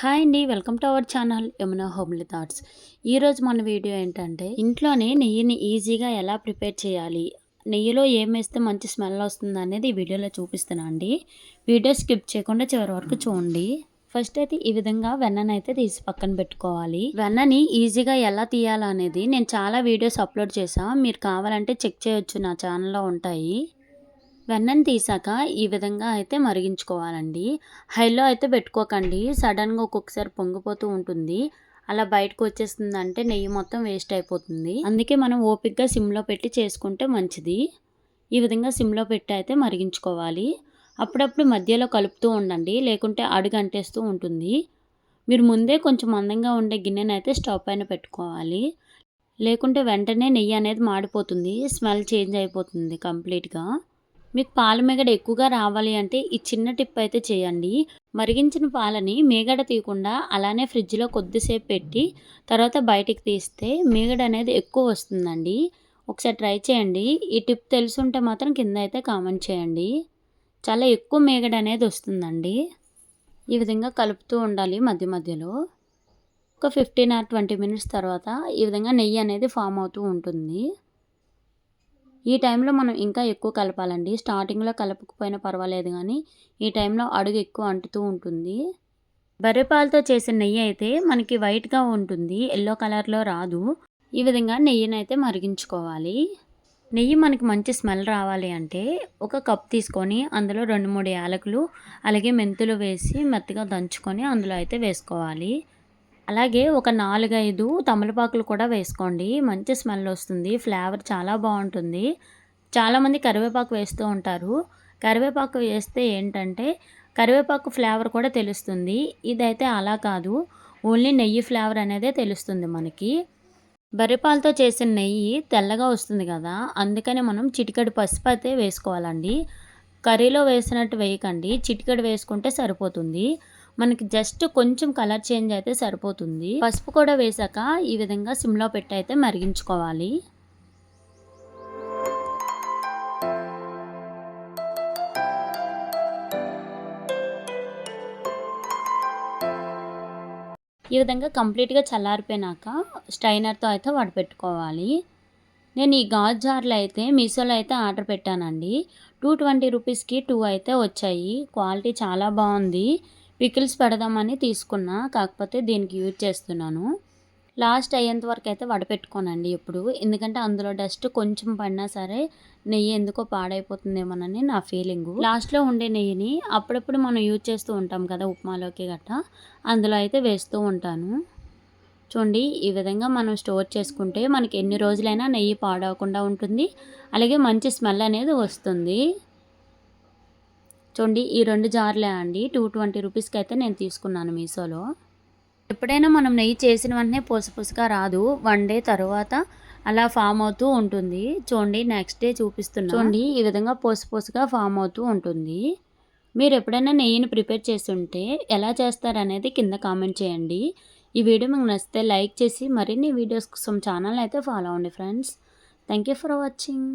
Hi అండి welcome to our channel Yamuna homely thoughts. ఈరోజు మన వీడియో ఏంటంటే ఇంట్లోనే నెయ్యిని ఈజీగా ఎలా ప్రిపేర్ చేయాలి నెయ్యిలో ఏం వేస్తే మంచి స్మెల్ వస్తుంది అనేది ఈ వీడియోలో చూపిస్తున్నా అండి. వీడియో స్కిప్ చేయకుండా చివరి వరకు చూడండి. ఫస్ట్ అయితే ఈ విధంగా వెన్నని అయితే తీసి పక్కన పెట్టుకోవాలి. వెన్నని ఈజీగా ఎలా తీయాలనేది నేను చాలా వీడియోస్ అప్లోడ్ చేసాను మీరు కావాలంటే చెక్ చేయొచ్చు నా ఛానల్లో ఉంటాయి. వెన్నని తీసాక ఈ విధంగా అయితే మరిగించుకోవాలండి. హైలో అయితే పెట్టుకోకండి. సడన్గా ఒక్కొక్కసారి పొంగిపోతూ ఉంటుంది. అలా బయటకు వచ్చేస్తుందంటే నెయ్యి మొత్తం వేస్ట్ అయిపోతుంది. అందుకే మనం ఓపిక్గా సిమ్లో పెట్టి చేసుకుంటే మంచిది. ఈ విధంగా సిమ్లో పెట్టి అయితే మరిగించుకోవాలి. అప్పుడప్పుడు మధ్యలో కలుపుతూ ఉండండి. లేకుంటే అడుగు అంటేస్తూ ఉంటుంది. మీరు ముందే కొంచెం మందంగా ఉండే గిన్నెను అయితే స్టవ్ పైన పెట్టుకోవాలి. లేకుంటే వెంటనే నెయ్యి అనేది మాడిపోతుంది. స్మెల్ చేంజ్ అయిపోతుంది కంప్లీట్గా. మీకు పాల మెగడ ఎక్కువగా రావాలి అంటే ఈ చిన్న టిప్ అయితే చేయండి. మరిగించిన పాలని మేగడ తీయకుండా అలానే ఫ్రిడ్జ్లో కొద్దిసేపు పెట్టి తర్వాత బయటికి తీస్తే మేగడ అనేది ఎక్కువ వస్తుందండి. ఒకసారి ట్రై చేయండి. ఈ టిప్ తెలుసుంటే మాత్రం కింద అయితే కామెంట్ చేయండి. చాలా ఎక్కువ మేగడ అనేది వస్తుందండి. ఈ విధంగా కలుపుతూ ఉండాలి మధ్య మధ్యలో. ఒక ఫిఫ్టీన్ ఆర్ ట్వంటీ మినిట్స్ తర్వాత ఈ విధంగా నెయ్యి అనేది ఫామ్ అవుతూ ఉంటుంది. ఈ టైంలో మనం ఇంకా ఎక్కువ కలపాలండి. స్టార్టింగ్లో కలపకపోయినా పర్వాలేదు కానీ ఈ టైంలో అడుగు ఎక్కువ అంటుతూ ఉంటుంది. బర్రెపాలతో చేసిన నెయ్యి అయితే మనకి వైట్గా ఉంటుంది. ఎల్లో కలర్లో రాదు. ఈ విధంగా నెయ్యిని అయితే మరిగించుకోవాలి. నెయ్యి మనకి మంచి స్మెల్ రావాలి అంటే ఒక కప్ తీసుకొని అందులో రెండు మూడు యాలకులు అలాగే మెంతులు వేసి మెత్తగా దంచుకొని అందులో అయితే వేసుకోవాలి. అలాగే ఒక నాలుగైదు తమలపాకులు కూడా వేసుకోండి. మంచి స్మెల్ వస్తుంది. ఫ్లేవర్ చాలా బాగుంటుంది. చాలామంది కరివేపాకు వేస్తూ ఉంటారు. కరివేపాకు వేస్తే ఏంటంటే కరివేపాకు ఫ్లేవర్ కూడా తెలుస్తుంది. ఇదైతే అలా కాదు. ఓన్లీ నెయ్యి ఫ్లేవర్ అనేదే తెలుస్తుంది మనకి. బరిపాలతో చేసిన నెయ్యి తెల్లగా వస్తుంది కదా అందుకని మనం చిటికడి పసుపు అయితే వేసుకోవాలండి. కర్రీలో వేసినట్టు వేయకండి. చిటికడి వేసుకుంటే సరిపోతుంది. మనకి జస్ట్ కొంచెం కలర్ చేంజ్ అయితే సరిపోతుంది. పసుపు కూడా వేసాక ఈ విధంగా సిమ్లో పెట్టి అయితే మరిగించుకోవాలి. ఈ విధంగా కంప్లీట్గా చల్లారిపోయినాక స్ట్రైనర్తో అయితే వడపెట్టుకోవాలి. నేను ఈ గాజ్ జార్లు అయితే మీషోలో అయితే ఆర్డర్ పెట్టానండి. టూ ట్వంటీ రూపీస్కి టూ అయితే వచ్చాయి. క్వాలిటీ చాలా బాగుంది. పికిల్స్ పెడదామని తీసుకున్నా కాకపోతే దీనికి యూజ్ చేస్తున్నాను. లాస్ట్ అయ్యేంత వరకు అయితే వడపెట్టుకోనండి ఎప్పుడు. ఎందుకంటే అందులో డస్ట్ కొంచెం పడినా సరే నెయ్యి ఎందుకో పాడైపోతుందేమోనని నా ఫీలింగ్. లాస్ట్లో ఉండే నెయ్యిని అప్పుడప్పుడు మనం యూజ్ చేస్తూ ఉంటాం కదా ఉప్మాలోకి గట్ట. అందులో అయితే వేస్తూ ఉంటాను. చూడండి ఈ విధంగా మనం స్టోర్ చేసుకుంటే మనకి ఎన్ని రోజులైనా నెయ్యి పాడవకుండా ఉంటుంది. అలాగే మంచి స్మెల్ అనేది వస్తుంది. చూడండి ఈ రెండు జార్లే అండి. టూ ట్వంటీ రూపీస్కి అయితే నేను తీసుకున్నాను మీషోలో. ఎప్పుడైనా మనం నెయ్యి చేసిన వెంటనే పొసుపుసుగా రాదు. వన్ డే తర్వాత అలా ఫామ్ అవుతూ ఉంటుంది. చూడండి నెక్స్ట్ డే చూపిస్తున్నా. చూడండి ఈ విధంగా పోసు ఫామ్ అవుతూ ఉంటుంది. మీరు ఎప్పుడైనా నెయ్యిని ప్రిపేర్ చేస్తుంటే ఎలా చేస్తారనేది కింద కామెంట్ చేయండి. ఈ వీడియో మీకు నచ్చితే లైక్ చేసి మరిన్ని వీడియోస్ కోసం ఛానల్ అయితే ఫాలో అవ్వండి friends. Thank you for watching.